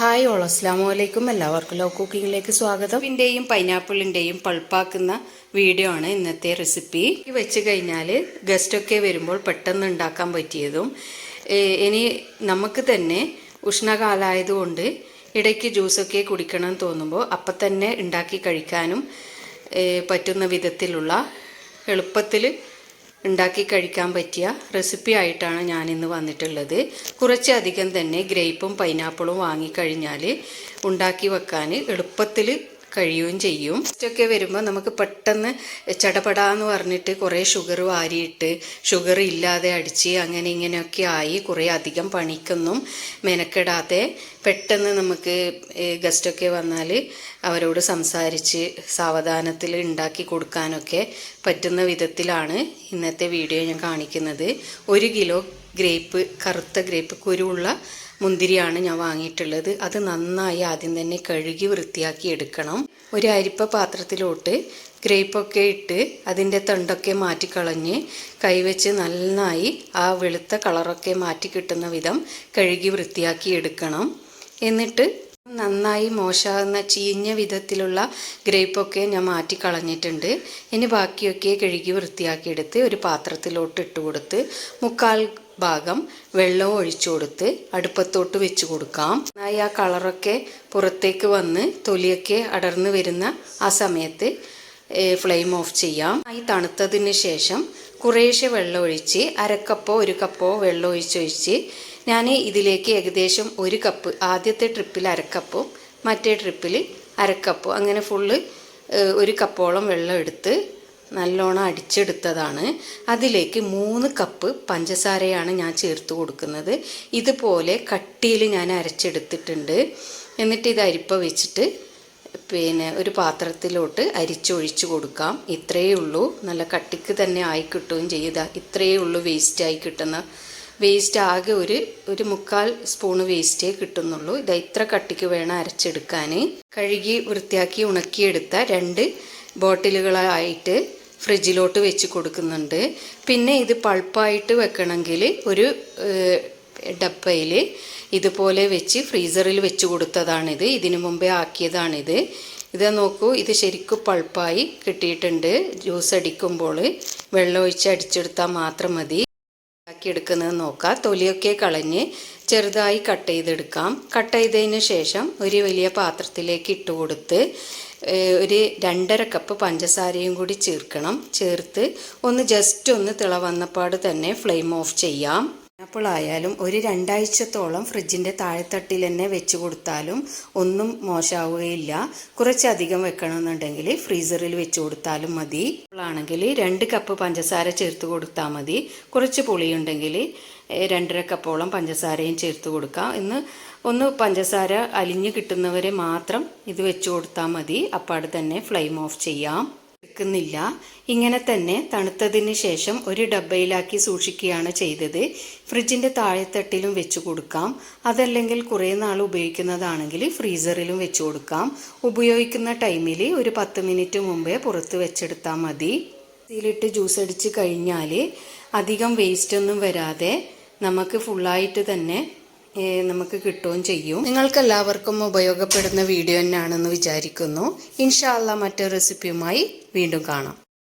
Hi all അസ്ലാം വലൈക്കും എല്ലാവർക്കും ലവ് കുക്കിങ്ങിലേക്ക് സ്വാഗതം. ഇതിന്റെയും പൈനാപ്പിളിന്റെയും പൾപ്പാക്കുന്ന വീഡിയോ ആണ് ഇന്നത്തെ റെസിപ്പി. വെച്ച് കഴിഞ്ഞാൽ ഗസ്റ്റൊക്കെ വരുമ്പോൾ പെട്ടെന്ന് ഉണ്ടാക്കാൻ പറ്റിയതും ഇനി നമുക്ക് തന്നെ ഉഷ്ണകാലമായതുകൊണ്ട് ഇടയ്ക്ക് ജ്യൂസൊക്കെ കുടിക്കണം എന്ന് തോന്നുമ്പോൾ അപ്പം തന്നെ ഉണ്ടാക്കി കഴിക്കാനും പറ്റുന്ന വിധത്തിലുള്ള എളുപ്പത്തിൽ ഉണ്ടാക്കി കഴിക്കാൻ പറ്റിയ റെസിപ്പി ആയിട്ടാണ് ഞാൻ ഇന്ന് വന്നിട്ടുള്ളത്. കുറച്ചധികം തന്നെ ഗ്രേപ്പും പൈനാപ്പിളും വാങ്ങിക്കഴിഞ്ഞാൽ ഉണ്ടാക്കി വെക്കാൻ എളുപ്പത്തിൽ കഴിയുകയും ചെയ്യും. ഒക്കെ വരുമ്പോൾ നമുക്ക് പെട്ടെന്ന് ചടപടാന്ന് പറഞ്ഞിട്ട് കുറേ ഷുഗർ വാരിയിട്ട് ഷുഗർ ഇല്ലാതെ അടിച്ച് അങ്ങനെ ഇങ്ങനെയൊക്കെ ആയി കുറേ അധികം പണിക്കൊന്നും മെനക്കെടാതെ പെട്ടെന്ന് നമുക്ക് ഗസ്റ്റൊക്കെ വന്നാൽ അവരോട് സംസാരിച്ച് സാവധാനത്തിൽ ഉണ്ടാക്കി കൊടുക്കാനൊക്കെ പറ്റുന്ന വിധത്തിലാണ് ഇന്നത്തെ വീഡിയോ ഞാൻ കാണിക്കുന്നത്. ഒരു കിലോ ഗ്രേപ്പ് കറുത്ത ഗ്രേപ്പ് കുരുവുള്ള മുന്തിരിയാണ് ഞാൻ വാങ്ങിയിട്ടുള്ളത്. അത് നന്നായി ആദ്യം തന്നെ കഴുകി വൃത്തിയാക്കി എടുക്കണം. ഒരു അരിപ്പ പാത്രത്തിലോട്ട് ഗ്രേപ്പൊക്കെ ഇട്ട് അതിന്റെ തണ്ടൊക്കെ മാറ്റിക്കളഞ്ഞ് കൈവച്ച് നന്നായി ആ വെളുത്ത കളറൊക്കെ മാറ്റി കിട്ടുന്ന വിധം കഴുകി വൃത്തിയാക്കി എടുക്കണം. എന്നിട്ട് നന്നായി മോശമാകുന്ന ചീഞ്ഞ വിധത്തിലുള്ള ഗ്രേപ്പൊക്കെ ഞാൻ മാറ്റി കളഞ്ഞിട്ടുണ്ട് ഇനി ബാക്കിയൊക്കെ കഴുകി വൃത്തിയാക്കിയെടുത്ത് ഒരു പാത്രത്തിലോട്ട് ഇട്ട് കൊടുത്ത് മുക്കാൽ ഭാഗം വെള്ളം ഒഴിച്ചു കൊടുത്ത് അടുപ്പത്തോട്ട് വെച്ച് കൊടുക്കാം. നന്നായി ആ കളറൊക്കെ പുറത്തേക്ക് വന്ന് തൊലിയൊക്കെ അടർന്നു വരുന്ന ആ സമയത്ത് ഫ്ലെയിം ഓഫ് ചെയ്യാം. ആയി തണുത്തതിന് ശേഷം കുറേശ്ശെ വെള്ളമൊഴിച്ച് അരക്കപ്പോ ഒരു കപ്പോ വെള്ളം ഒഴിച്ചൊഴിച്ച് ഞാൻ ഇതിലേക്ക് ഏകദേശം ഒരു കപ്പ് ആദ്യത്തെ ട്രിപ്പിൽ അരക്കപ്പും മറ്റേ ട്രിപ്പിൽ അരക്കപ്പും അങ്ങനെ ഫുള്ള് ഒരു കപ്പോളം വെള്ളം എടുത്ത് നല്ലോണം അടിച്ചെടുത്തതാണ്. അതിലേക്ക് മൂന്ന് കപ്പ് പഞ്ചസാരയാണ് ഞാൻ ചേർത്ത് കൊടുക്കുന്നത്. ഇതുപോലെ കട്ടിയിൽ ഞാൻ അരച്ചെടുത്തിട്ടുണ്ട്. എന്നിട്ട് ഇത് അരിപ്പ വെച്ചിട്ട് പിന്നെ ഒരു പാത്രത്തിലോട്ട് അരിച്ചൊഴിച്ചു കൊടുക്കാം. ഇത്രയേ ഉള്ളൂ. നല്ല കട്ടിക്ക് തന്നെ ആയി കിട്ടുകയും ചെയ്യുക ഇത്രയേ ഉള്ളൂ വേസ്റ്റായി കിട്ടുന്ന. വേസ്റ്റ് ആകെ ഒരു ഒരു മുക്കാൽ സ്പൂണ് വേസ്റ്റേ കിട്ടുന്നുള്ളൂ. ഇത് ഇത്ര കട്ടിക്ക് വേണം അരച്ചെടുക്കാൻ കഴുകി വൃത്തിയാക്കി ഉണക്കിയെടുത്ത രണ്ട് ബോട്ടിലുകളായിട്ട് ഫ്രിഡ്ജിലോട്ട് വെച്ച് കൊടുക്കുന്നുണ്ട്. പിന്നെ ഇത് പൾപ്പായിട്ട് വെക്കണമെങ്കിൽ ഒരു ഡപ്പയിൽ ഇതുപോലെ വെച്ച് ഫ്രീസറിൽ വെച്ച് കൊടുത്തതാണിത്. ഇതിനു മുമ്പേ ആക്കിയതാണിത്. ഇത് നോക്കൂ ഇത് ശരിക്കും പൾപ്പായി കിട്ടിയിട്ടുണ്ട്. ജ്യൂസ് അടിക്കുമ്പോൾ വെള്ളം ഒഴിച്ച് അടിച്ചെടുത്താൽ മാത്രം മതി. എടുക്കുന്നത് നോക്കാം. തൊലിയൊക്കെ കളഞ്ഞ് ചെറുതായി കട്ട് ചെയ്തെടുക്കാം. കട്ട് ചെയ്തതിന് ശേഷം ഒരു വലിയ പാത്രത്തിലേക്ക് ഇട്ട് കൊടുത്ത് ഒരു രണ്ടര കപ്പ് പഞ്ചസാരയും കൂടി ചേർക്കണം. ചേർത്ത് ഒന്ന് ജസ്റ്റ് ഒന്ന് തിള വന്നപ്പാട് തന്നെ ഫ്ലെയിം ഓഫ് ചെയ്യാം. പൈനാപ്പിൾ ആയാലും ഒരു രണ്ടാഴ്ചത്തോളം ഫ്രിഡ്ജിന്റെ താഴെത്തട്ടിൽ തന്നെ വെച്ച് കൊടുത്താലും ഒന്നും മോശമാവുകയില്ല. കുറച്ചധികം വെക്കണമെന്നുണ്ടെങ്കിൽ ഫ്രീസറിൽ വെച്ച് കൊടുത്താലും മതി. ആണെങ്കിൽ രണ്ട് കപ്പ് പഞ്ചസാര ചേർത്ത് കൊടുത്താൽ മതി. കുറച്ച് പുളിയുണ്ടെങ്കിൽ രണ്ടര കപ്പോളം പഞ്ചസാരയും ചേർത്ത് കൊടുക്കാം. ഇന്ന് ഒന്ന് പഞ്ചസാര അലിഞ്ഞ് കിട്ടുന്നവരെ മാത്രം ഇത് വെച്ച് കൊടുത്താൽ മതി. അപ്പാട് തന്നെ ഫ്ലെയിം ഓഫ് ചെയ്യാം. എടുക്കുന്നില്ല ഇങ്ങനെ തന്നെ തണുത്തതിന് ശേഷം ഒരു ഡബ്ബയിലാക്കി സൂക്ഷിക്കുകയാണ് ചെയ്തത്. ഫ്രിഡ്ജിന്റെ താഴെത്തട്ടിലും വെച്ച് കൊടുക്കാം. അതല്ലെങ്കിൽ കുറേ നാൾ ഉപയോഗിക്കുന്നതാണെങ്കിൽ ഫ്രീസറിലും വെച്ച് കൊടുക്കാം. ഉപയോഗിക്കുന്ന ടൈമിൽ ഒരു പത്ത് മിനിറ്റ് മുമ്പേ പുറത്ത് വെച്ചെടുത്താൽ മതി. ഇതിലിട്ട് ജ്യൂസ് അടിച്ച് കഴിഞ്ഞാൽ അധികം വേസ്റ്റ് ഒന്നും വരാതെ നമുക്ക് ഫുള്ളായിട്ട് തന്നെ നമുക്ക് കിട്ടുകയും ചെയ്യും. നിങ്ങൾക്ക് എല്ലാവർക്കും ഉപയോഗപ്പെടുന്ന വീഡിയോ തന്നെയാണെന്ന് വിചാരിക്കുന്നു. ഇൻഷാല്ല മറ്റൊരു റെസിപ്പിയുമായി വീണ്ടും കാണാം